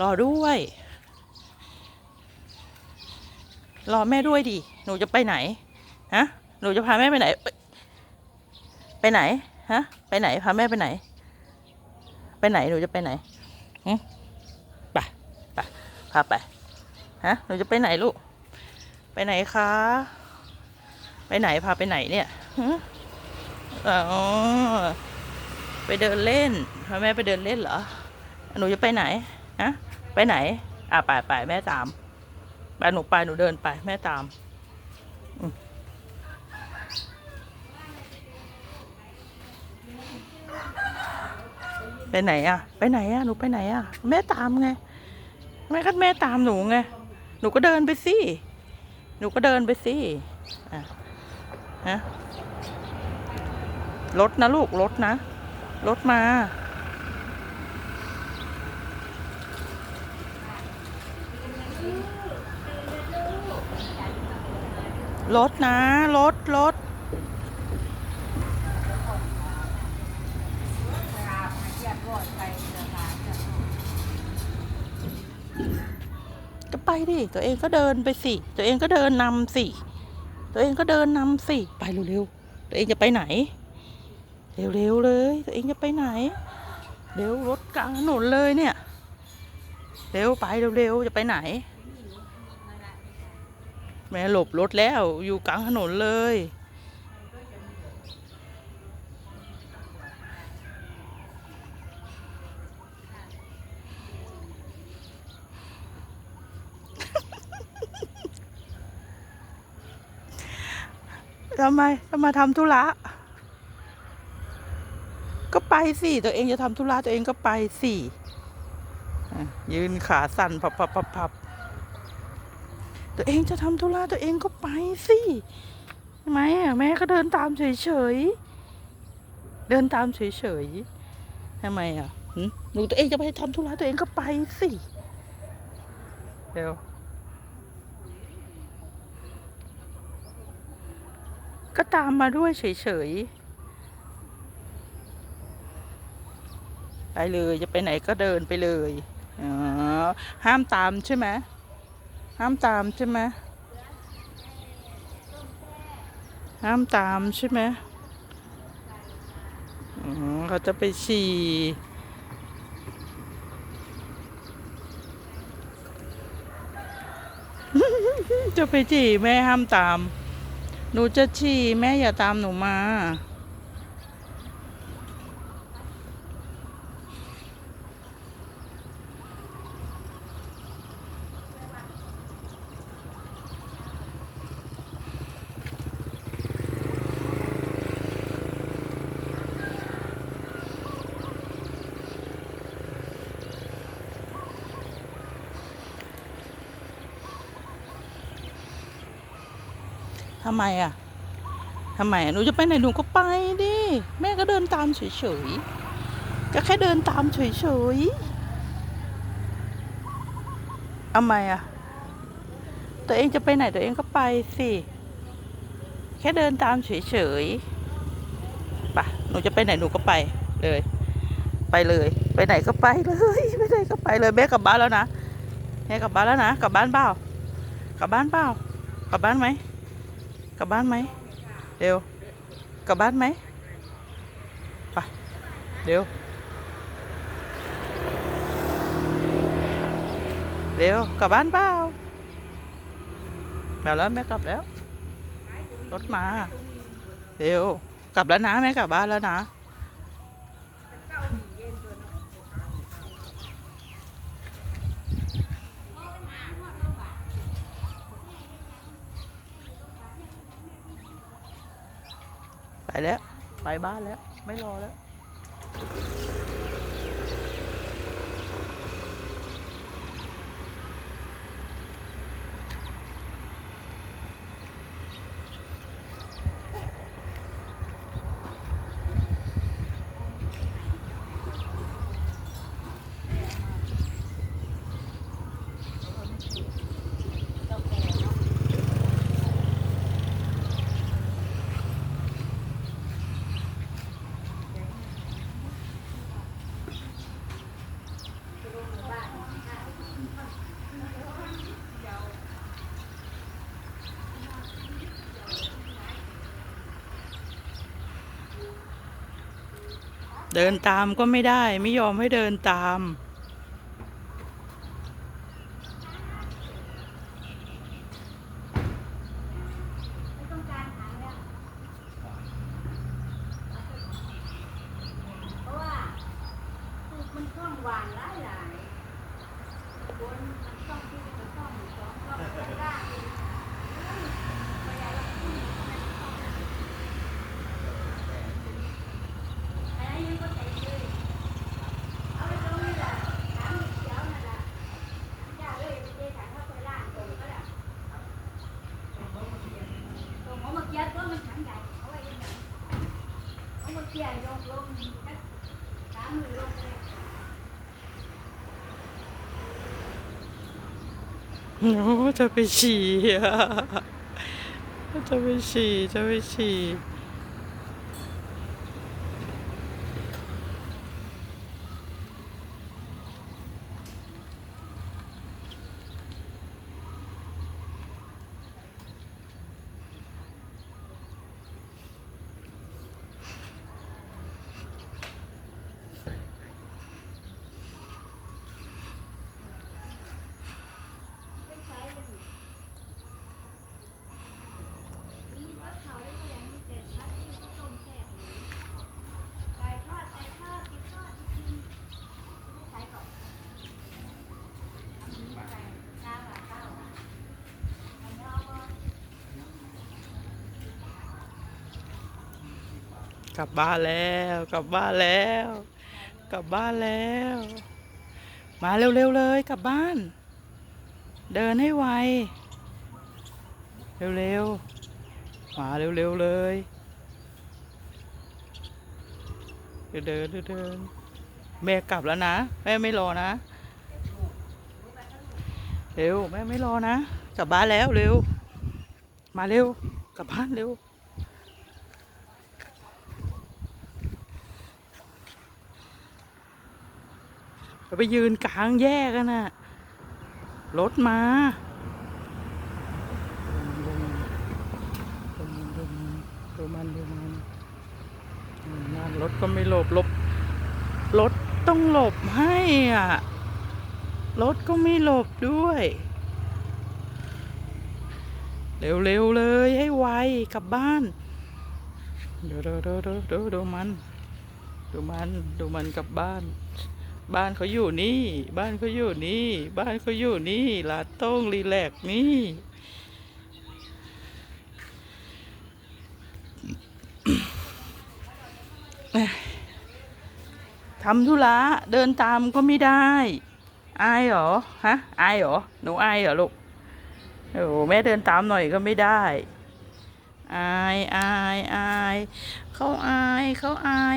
รอด้วย รอแม่ด้วยดิ หนูจะไปไหน ฮะ หนูจะพาแม่ไปไหน ไปไหน ฮะ ไปไหน พาแม่ไปไหน ไปไหน หนูจะไปไหนหึไปไปพาไป ฮะ หนูจะไปไหนลูก ไปไหนคะ ไปไหน พาไปไหนเนี่ยหึอ๋อไปเดินเล่นพาแม่ไปเดินเล่นเหรอ หนูจะไปไหนฮะ ไปไหน อะไปไปแม่ตาม ไปหนูไปหนูเดินไป แม่ตามไปไหนอะ ไปไหนอะ หนูไปไหนอะ แม่ตามไง แม่ก็แม่ตามหนูไง หนูก็เดินไปสิ หนูก็เดินไปสิอะฮะรถนะลูกรถนะ รถมา รถนะรถรถก็ไปดิ ตัวเองก็เดินไปสิ ตัวเองก็เดินนำสิ ตัวเองก็เดินนำสิ ไปเร็วๆ ตัวเองจะไปไหน เร็วๆเลย ตัวเองจะไปไหน เร็วรถกลางถนนเลยเนี่ย เร็วไปเร็วๆ จะไปไหน แม่หลบรถแล้วอยู่กลางถนนเลย ทำไมจะมาทำธุระก็ไปสิ ตัวเองจะทำธุระตัวเองก็ไปสิ ยืนขาสั่นพับพับพับพับ ตัวเองจะทำธุระตัวเองก็ไปสิทำไหมอะแม่ก็เดินตามเฉยๆเดินตามเฉยๆทำไมอะหนูตัวเองจะไปทำธุระตัวเองก็ไปสิเดี๋ยวก็ตามมาด้วยเฉยๆไปเลยจะไปไหนก็เดินไปเลยอ๋อห้ามตามใช่ไหม ห้ามตามใช่ไหมห้ามตามใช่ไหมเขาจะไปฉี่จะไปฉี่แม่ห้ามตาม หนูจะฉี่แม่อย่าตามหนูมา ทำไมอะทำไมอะหนูจะไปไหนหนูก็ไปดิแม่ก็เดินตามเฉยๆก็แค่เดินตามเฉยๆทำไมอะตัวเองจะไปไหนตัวเองก็ไปสิแค่เดินตามเฉยๆปะหนูจะไปไหนหนูก็ไปเลย ไปเลย ไปไหนก็ไปเลยไปไหนก็ไปเลยแม่กลับบ้านแล้วนะแม่กลับบ้านแล้วนะกลับบ้านเปล่ากลับบ้านเปล่ากลับบ้านไหม กลับบ้านไหมเร็วกลับบ้านไหมไปเร็วเร็วกลับบ้านเปล่าแบบแล้วแม่กลับแล้ว รถมา เร็วกลับแล้วนะแม่กลับบ้านแล้วนะ แล้ว ไปบ้านแล้ว ไม่รอแล้ว เดินตามก็ไม่ได้ไม่ยอมให้เดินตาม ไม่ต้องการหางแล้วเพราะว่าคือมันช่องหวานหลายหลายบนมันช่องที่มันช่องสองช่องข้างล่างอีกไม่อยากจะพูดมันช่องอะไรยังก็ใส่เลยเอาไปตรงนี้แหละถามเขียวนั่นแหละอย่าเลยไปเจ๊ถามเขาไปล่างตรงก็ได้ ตรงหัวมะเขือตัวมันถังใหญ่เอาไว้ยังไงเอามะเขือลงลงสักสามมือลงเลย โอ้จะไปฉี่อะจะไปฉี่จะไปฉี่ ไม่ใช้เลยมีก็เขาได้ยังมีแต่ชัดที่เขาต้มแซ่บไก่ทอดไก่ทอดไก่ทอดกินไม่ใช้ก่อนอันนี้ไก่ข้าวข้าวอันนี้เอาก็ กลับบ้านแล้ว กลับบ้านแล้ว กลับบ้านแล้ว มาเร็วๆเลยกลับบ้าน เดินให้ไว เร็วๆ มาเร็วๆเลยเดินเดินเดินแม่กลับแล้วนะ แม่ไม่รอนะ เร็ว แม่ไม่รอนะ กลับบ้านแล้วเร็ว มาเร็ว กลับบ้านเร็ว ไปยืนกลางแยกกันนะรถมาดูมันดูมันดูมันดูมันรถก็ไม่หลบหลบรถต้องหลบให้อะรถก็ไม่หลบด้วย เร็วๆเลยให้ไวกลับบ้านเดี๋ยวเดี๋ยวเดี๋ยวเดี๋ยวเดี๋ยวดูมันดูมันดูมันกลับบ้าน บ้านเขาอยู่นี่ บ้านเขาอยู่นี่ บ้านเขาอยู่นี่ลาโต้งรีแลกนี่ ทำธุระเดินตามก็ไม่ได้ อายเหรอ ฮะ อายเหรอ หนูอายเหรอลูก โอ้แม่เดินตามหน่อยก็ไม่ได้ อาย อาย อาย เขาอาย เขาอาย